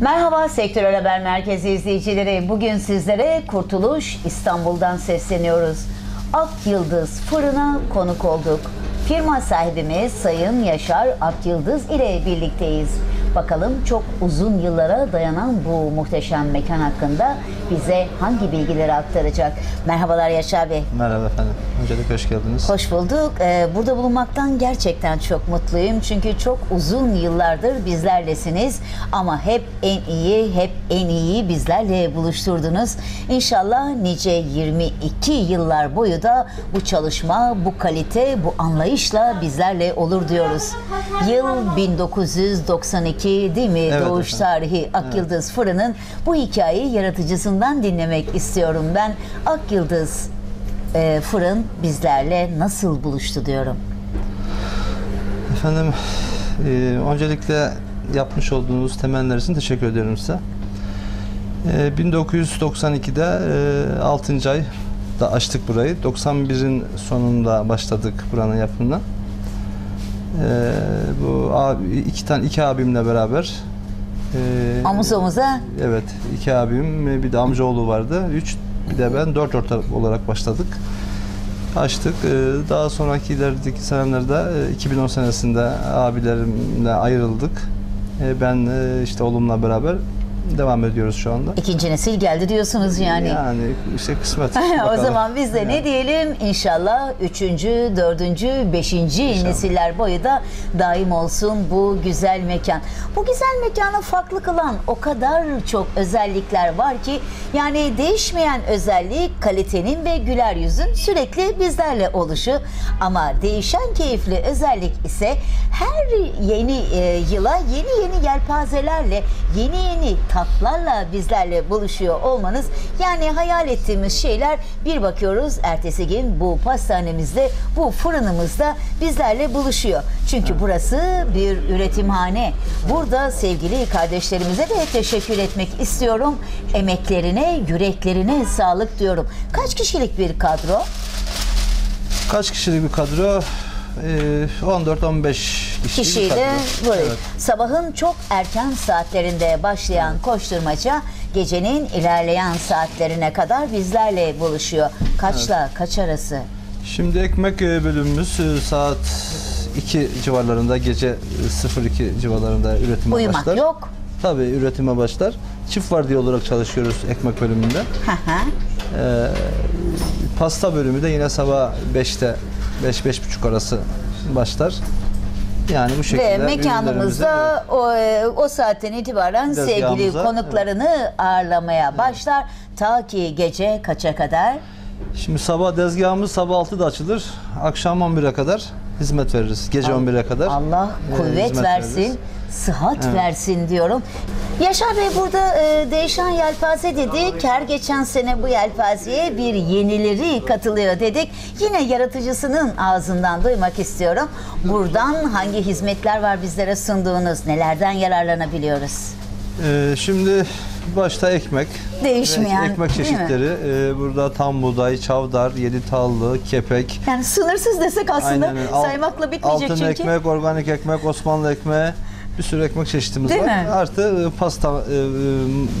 Merhaba Sektörel Haber Merkezi izleyicileri. Bugün sizlere Kurtuluş İstanbul'dan sesleniyoruz. Ak Yıldız Fırın'a konuk olduk. Firma sahibimiz Sayın Yaşar Ak Yıldız ile birlikteyiz. Bakalım çok uzun yıllara dayanan bu muhteşem mekan hakkında bize hangi bilgileri aktaracak? Merhabalar Yaşar Bey. Merhaba efendim. Öncelikle hoş geldiniz. Hoş bulduk. Ee, burada bulunmaktan gerçekten çok mutluyum. Çünkü çok uzun yıllardır bizlerlesiniz. Ama hep en iyi, hep en iyi bizlerle buluşturdunuz. İnşallah nice 22 yıllar boyu da bu çalışma, bu kalite, bu anlayışla bizlerle olur diyoruz. Yıl 1992 değil mi? Evet Doğuş efendim. tarihi Ak Yıldız Fırın'ın bu hikayeyi yaratıcısından dinlemek istiyorum ben. Ak Yıldız e, fırın bizlerle nasıl buluştu diyorum. Efendim e, öncelikle yapmış olduğunuz temeller için teşekkür ediyorum size. E, 1992'de e, 6. ay da açtık burayı. 91'in sonunda başladık buranın yapımına. E, bu abi, iki tane iki abimle beraber e, Omuz omuza Evet, iki abim, bir de amcaoğlu vardı. Üç, bir de ben dört ortak olarak başladık. Açtık. Ee, Daha sonraki ilerideki senelerde e, 2010 senesinde abilerimle ayrıldık. Ee, Ben e, işte oğlumla beraber devam ediyoruz şu anda. ikinci nesil geldi diyorsunuz yani. Yani işte kısmet. o zaman biz de ne Yani. diyelim inşallah üçüncü, dördüncü, beşinci İnşallah. nesiller boyu da daim olsun bu güzel mekan. Bu güzel mekanı farklı kılan o kadar çok özellikler var ki yani değişmeyen özellik kalitenin ve güler yüzün sürekli bizlerle oluşu ama değişen keyifli özellik ise her yeni e, yıla yeni yeni yelpazelerle yeni yeni tatlarla bizlerle buluşuyor olmanız yani hayal ettiğimiz şeyler bir bakıyoruz ertesi gün bu pastanemizde bu fırınımızda bizlerle buluşuyor. Çünkü burası bir üretimhane. Burada sevgili kardeşlerimize de teşekkür etmek istiyorum. Emeklerine, yüreklerine sağlık diyorum. Kaç kişilik bir kadro? Kaç kişilik bir kadro? Ee, 14-15 kişilik bir kişiyle kadro. burayı. Evet. Sabahın çok erken saatlerinde başlayan koşturmaca gecenin ilerleyen saatlerine kadar bizlerle buluşuyor. Kaçla kaç arası? Şimdi ekmek e, bölümümüz e, saat 2 civarlarında gece e, 02 civarlarında üretime Uyumak başlar. yok. Tabii üretime başlar. Çift vardiya olarak çalışıyoruz ekmek bölümünde. Hı hı. Ee, pasta bölümü de yine sabah 5'te 5-5.30 arası başlar. Yani bu şekilde Ve mekanımızda o, e, o saatten itibaren sevgili konuklarını ağırlamaya başlar. Ta ki gece kaça kadar? Şimdi sabah dezgahımız sabah 6'da açılır. Akşam 11'e kadar hizmet veririz. Gece 11'e kadar. Allah e, kuvvet versin, veririz. sıhhat versin diyorum. Yaşar Bey burada e, değişen yelpaze dedik. Her geçen sene bu yelpazeye bir yenileri katılıyor dedik. Yine yaratıcısının ağzından duymak istiyorum. Buradan hangi hizmetler var bizlere sunduğunuz, nelerden yararlanabiliyoruz? Ee, şimdi başta ekmek. Değişmeyen, Ekmek değil mi? çeşitleri. Ee, burada tam buğday, çavdar, yedi tallı, kepek. Yani sınırsız desek aslında Aynen öyle. Saymakla bitmeyecek Altın çünkü. ekmek, organik ekmek, Osmanlı ekmeği bir sürü ekmek çeşitimiz Değil var. mi? Artı e, pasta e, e,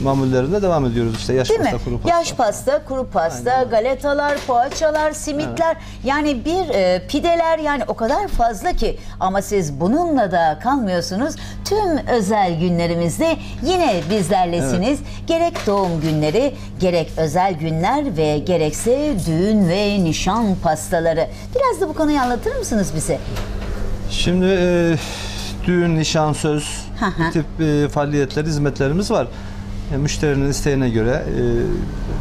mamullerinde devam ediyoruz işte yaş Değil mi? pasta, kuru pasta. Yaş pasta, kuru pasta, galetalar, poğaçalar, simitler yani bir e, pideler yani o kadar fazla ki ama siz bununla da kalmıyorsunuz. Tüm özel günlerimizde yine bizlerlesiniz. Gerek doğum günleri, gerek özel günler ve gerekse düğün ve nişan pastaları. Biraz da bu konuyu anlatır mısınız bize? Şimdi e, düğün, nişan, söz bu tip e, faaliyetler, hizmetlerimiz var. E, müşterinin isteğine göre e,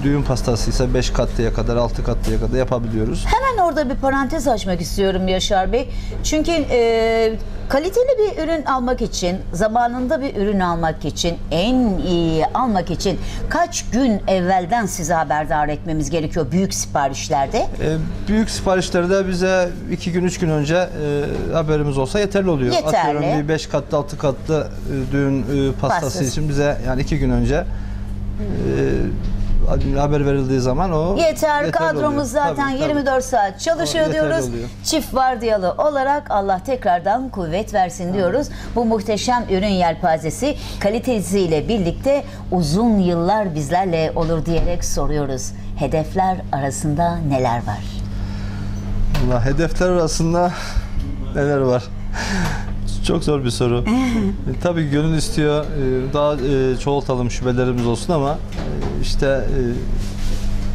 düğün pastası ise 5 katlıya kadar, 6 katlıya kadar yapabiliyoruz. Hemen orada bir parantez açmak istiyorum Yaşar Bey. Çünkü e, kaliteli bir ürün almak için, zamanında bir ürün almak için, en iyi almak için kaç gün evvelden size haberdar etmemiz gerekiyor büyük siparişlerde? E, büyük siparişlerde bize 2 gün, 3 gün önce e, haberimiz olsa yeterli oluyor. Yeterli. Atıyorum bir 5 katlı, 6 katlı e, düğün e, pastası Pastası. için bize yani 2 gün önce e, haber verildiği zaman o Yeter yeterli kadromuz oluyor. zaten Tabii, tabii. 24 saat çalışıyor O diyoruz. oluyor. Çift vardiyalı olarak Allah tekrardan kuvvet versin diyoruz. Bu muhteşem ürün yelpazesi kalitesiyle birlikte uzun yıllar bizlerle olur diyerek soruyoruz. Hedefler arasında neler var? Allah, hedefler arasında neler var? Çok zor bir soru. E, Tabii gönül istiyor e, daha e, çoğaltalım şubelerimiz olsun ama işte e,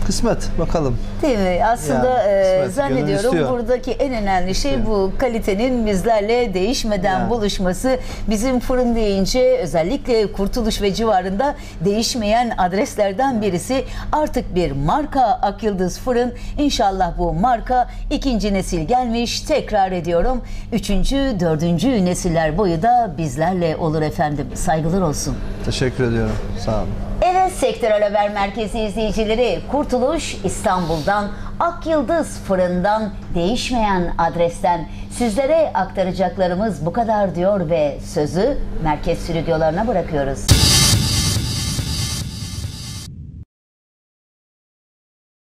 kısmet bakalım. Değil mi? Aslında Yani, e, kısmet, zannediyorum buradaki en önemli şey bu kalitenin bizlerle değişmeden Yani. buluşması. Bizim fırın deyince özellikle Kurtuluş ve civarında değişmeyen adreslerden birisi. Artık bir marka Akyıldız Fırın. İnşallah bu marka ikinci nesil gelmiş. Tekrar ediyorum. Üçüncü, dördüncü nesiller boyu da bizlerle olur efendim. Saygılar olsun. Teşekkür ediyorum. Sağ olun. Evet Sektörel Haber Merkezi izleyicileri Kurtuluş İstanbul'dan Akyıldız Fırın'dan değişmeyen adresten sizlere aktaracaklarımız bu kadar diyor ve sözü merkez stüdyolarına bırakıyoruz.